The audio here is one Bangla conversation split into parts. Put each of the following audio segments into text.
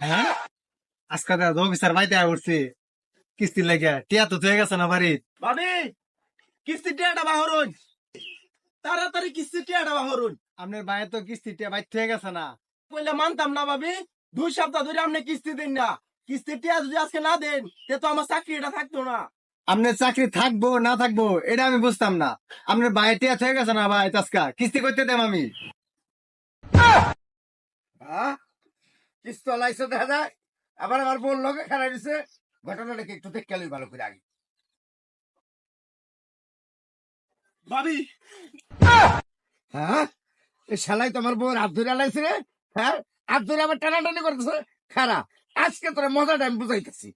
হ্যাঁ? আজকে দাদা অফিসার বাইতে উঠছে কিস্তি লাগে। টিয়া তো হয়ে গেছে না বাড়ি ভাবি কিস্তি টিয়াটা বাহরুন তাড়াতাড়ি কিস্তি টিয়াটা বাহরুন আপনার বাইরে তো কিস্তি টিয়া বাইর হয়ে গেছে না। কইলে মানতাম না ভাবি দুই সপ্তাহ ধরে আপনি কিস্তি দেন না। কিস্তি টিয়া যদি আজকে না দেন তে তো আমার চাকরিটা থাকতো না। আপনার চাকরি থাকব না থাকব এটা আমি বুঝতাম না। আপনার বাইরে টিয়া হয়ে গেছে না ভাই তাস্কা কিস্তি করতে দেম আমি। হ্যাঁ কিস্ত লাইছে দেখা যায় আবার আমার বোন লোকে খারাপ দিছে ঘটনাটাকে একটু দেখতে লই ভালো করে আগে। ভাবি হ্যাঁ? এই শালাই তো আমার বউর হাত ধরে লাইছে রে। হ্যাঁ? হাত ধরে আবার টানাটানি করতেছে। খারাপ আজকে তোর মজাটা আমি বুঝাইতেছি।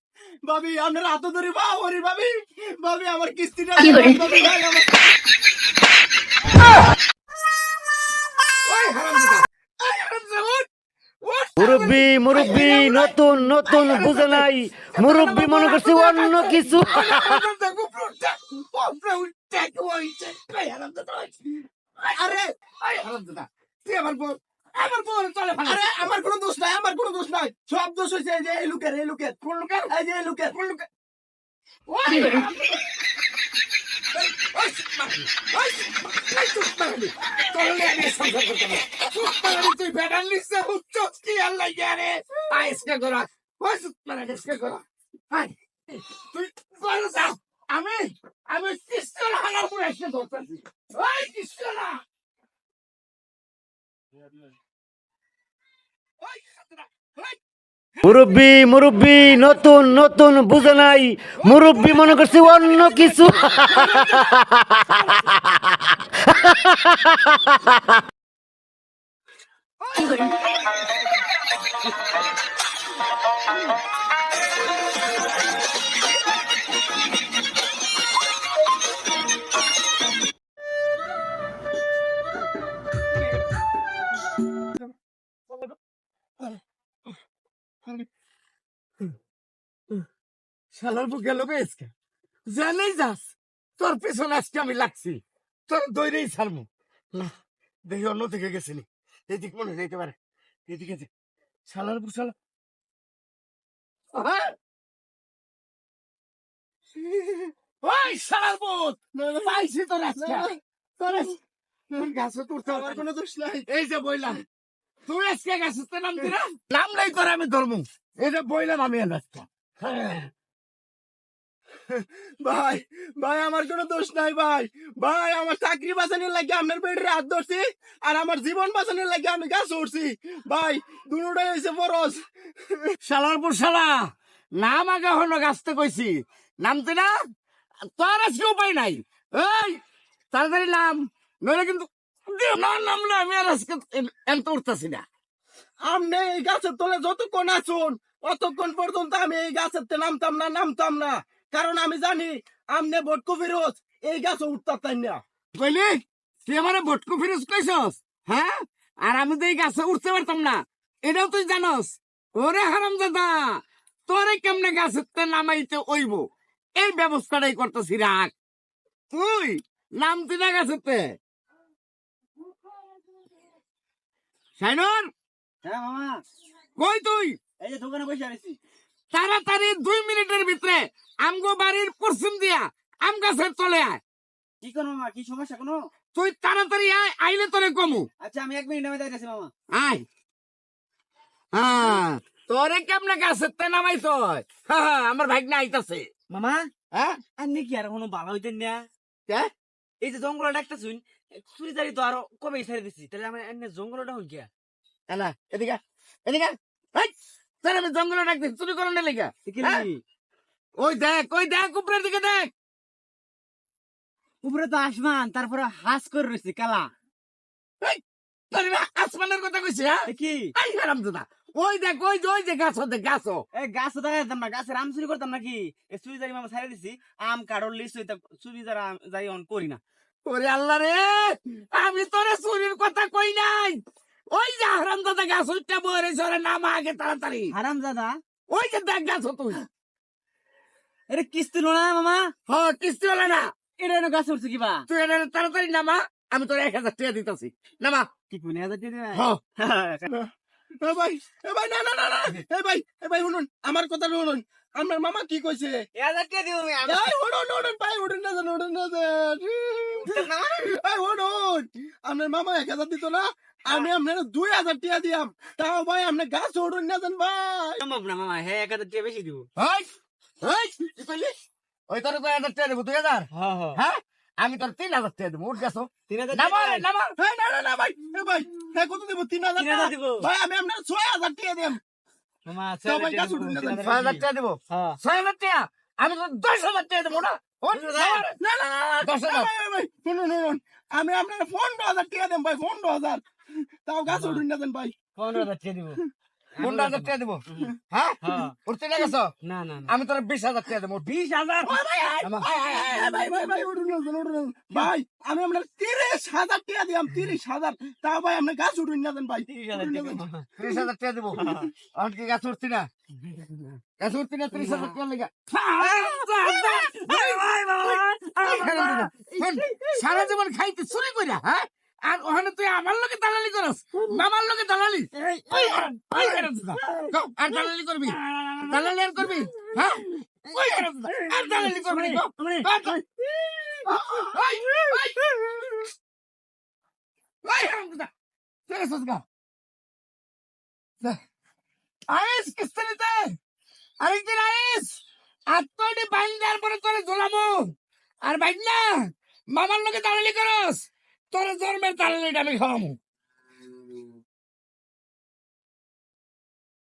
ভাবি আপনার হাত ধরে বাহরি ভাবি ভাবি আমার কিস্তিটা মুরব্বী মুরব্বী নতুন নতুন বুঝে নাই। মুরব্বী মনে করছে অন্য কিছু। আরে আমার আরে কোনো দোষ নাই আমার কোনো দোষ নাই। সব দোষ হয়েছে এই যে এই লোকের এই লোকের। কোন লোকের? এই যে লোকের। কোন লোকের? তুই বেটার নিচে উঠছস কি আল্লাহ ইসকে করা। ইসকে করা। তুই। আমি আমি এসে ধরতেছি ওই মুরব্বী মুরব্বী, নতুন নতুন বুঝে নাই মুরব্বী মনে করছি অন্য কিছু? শালার বুক গেল বেসকে জানেই যাস, তোর পেছনে আজকে আমি লাগছি। তোর দৈরেই ছাড়মু না দেখি অন্য দিকে গেছিনি এদিক মনে হয় যেতে পারে এদিকে যে ওই পাইছি তোর আজকে। তোর তোর গাছে তুলতে আমার কোনো দোষ নাই। এই যে বইলাম। তুই আজকে গাছে নামতি না নামলাই তোর আমি ধরমু। এই যে বইলাম আমি আজকে। হ্যাঁ। ভাই ভাই আমার কোনো দোষ নাই ভাই। ভাই আমার চাকরি বাঁচানোর লাগে আপনার পেটের হাত ধরছি আর আমার জীবন বাঁচানোর লাগে আমি গাছ উঠছি ভাই দুটাই হয়েছে বরস শালার পর শালা নাম আগে হলো গাছতে কইছি। নামতে না? তোর আজকে উপায় নাই। এই তাড়াতাড়ি নাম নইলে কিন্তু না নামলে আমি আর আজকে এনতে উঠতেছি না। আপনি এই গাছের তলে যতক্ষণ আছুন অতক্ষণ পর্যন্ত আমি এই গাছের নামতাম না নামতাম না। কারণ আমি জানি আমনে ভটকু ফিরোজ এই গাছে উঠতাম না। কইলি তুই আমার ভটকু ফিরোজ কইছস হ্যাঁ? আর আমি তো এই গাছে উঠতে পারতাম না এটাও তুই জানস। ওরে হারাম দাদা তোরে কেমনে গাছেতে নামাইতে ওইব এই ব্যবস্থাটাই করতেছি রাখ। তুই নামতি না গাছেতে। সাইনর হ্যাঁ মামা। কই তুই? এই যে দোকানে বসে আছি। তাড়াতাড়ি দুই মিনিটের ভিতরে আমগো বাড়ির পশ্চিম দিয়া আম গাছের তলে আয়। কি করো মামা কি সমস্যা কোনো? তুই তাড়াতাড়ি আয় আইলে তোরে কমু। আচ্ছা আমি এক মিনিট নামে যাইতেছি মামা। আয়। হ্যাঁ তোরে কেমনে গাছের তে নামাইছ? হ্যাঁ আমার ভাই না আইতাছে। মামা? হ্যাঁ? আপনি কি আর কোনো ভালো হইতেন না? এই যে জঙ্গলটা একটা শুন চুরিদারি তো আরও কবে ছেড়ে দিছি। তাহলে আমার জঙ্গলটা হই গিয়া এলা এদিকে এদিকে। আমি জঙ্গলে চুরি করার লেগে। হ্যাঁ? ওই দেখ ওই দেখ উপরের দিকে দেখ। উপরে তো আসমান তারপরে হাস করে রয়েছে কালা। আসমানের কথা কইছি হ্যাঁ? কি ওই দেখ ওই ওই যে গাছ দেখ গাছ এ গাছ দেখাইতাম না গাছের আম চুরি করতাম নাকি? এ চুরিদারি মামা ছেড়ে দিছি আম কাঠর লিস হইতা চুরিদার আম যাই অন করি না। ওরে আল্লাহ রে আমি তোরে চুরির কথা কই নাই। ওই যে গাছ বরে সরে নামা আগে তাড়াতাড়ি। ওই যে দেখ গাছ তুই। এটা কিস্তি না মামা? হ কিস্তি হলে না। এটা এনে গাছ উঠছে কিবা তুই এটা তাড়াতাড়ি নামা আমি তোর এক হাজার টাকা দিতেছি। নামা। কি কোন হাজার টাকা ভাই এ ভাই না না না না। এ ভাই এ ভাই শুনুন আমার কথা শুনুন। আপনার মামা কি কইছে? হাজার টাকা দিব আমি ভাই না না আপনার মামা এক হাজার দিত না আমি আপনার দুই হাজার টাকা দিয়াম তাও ভাই আপনি গাছ উঠুন না যান ভাই সম্ভব না মামা হ্যাঁ এক হাজার টাকা বেশি দিব? ওই তোর কয় হাজার টাকা দেবো দুই হাজার হ্যাঁ হ্যাঁ হ্যাঁ আমি তোর তিন হাজার টাকা দেবো উঠ গেছো তিন হাজার না না না ভাই ভাই হ্যাঁ কত দিব তিন হাজার টাকা? দিব ভাই আমি আপনার ছয় হাজার টাকা দিয়াম ছয় হাজার টাকা দেবো হ্যাঁ ছয় হাজার টাকা আমি তো দশ হাজার টাকা দেবো না আমি আপনার পনেরো হাজার টাকা দেব ভাই পনেরো হাজার তাও গাছ উঠুন না ভাই পনেরো হাজার টাকা দিব পনেরো হাজার টাকা দেবো হ্যাঁ হ্যাঁ উঠতে না গেছো না না না আমি তোর বিশ হাজার টাকা দেবো বিশ হাজার ভাই, আমি আপনার তিরিশ হাজার টাকা দিলাম তিরিশ হাজার তাও ভাই আপনি গাছ উঠুন না যান ভাই তিরিশ হাজার টাকা দেবো কি গাছ উঠছি না গাছ উঠছি না ত্রিশ হাজার টাকা লেগে সারা জীবন খাইতে চুরি করিয়া হ্যাঁ আর ওখানে তুই আমার লোকে দালালি করস? মামার লোকে দালালি? আর দালালি করবি? দালালি আর করবি? হ্যাঁ? আর দালালি করবি? আরেকদিন আত্মটি পরে ঝোলামো আর মামার লোকে দালালি করস। তোর জন্মের এটা আমি খাওয়ামু।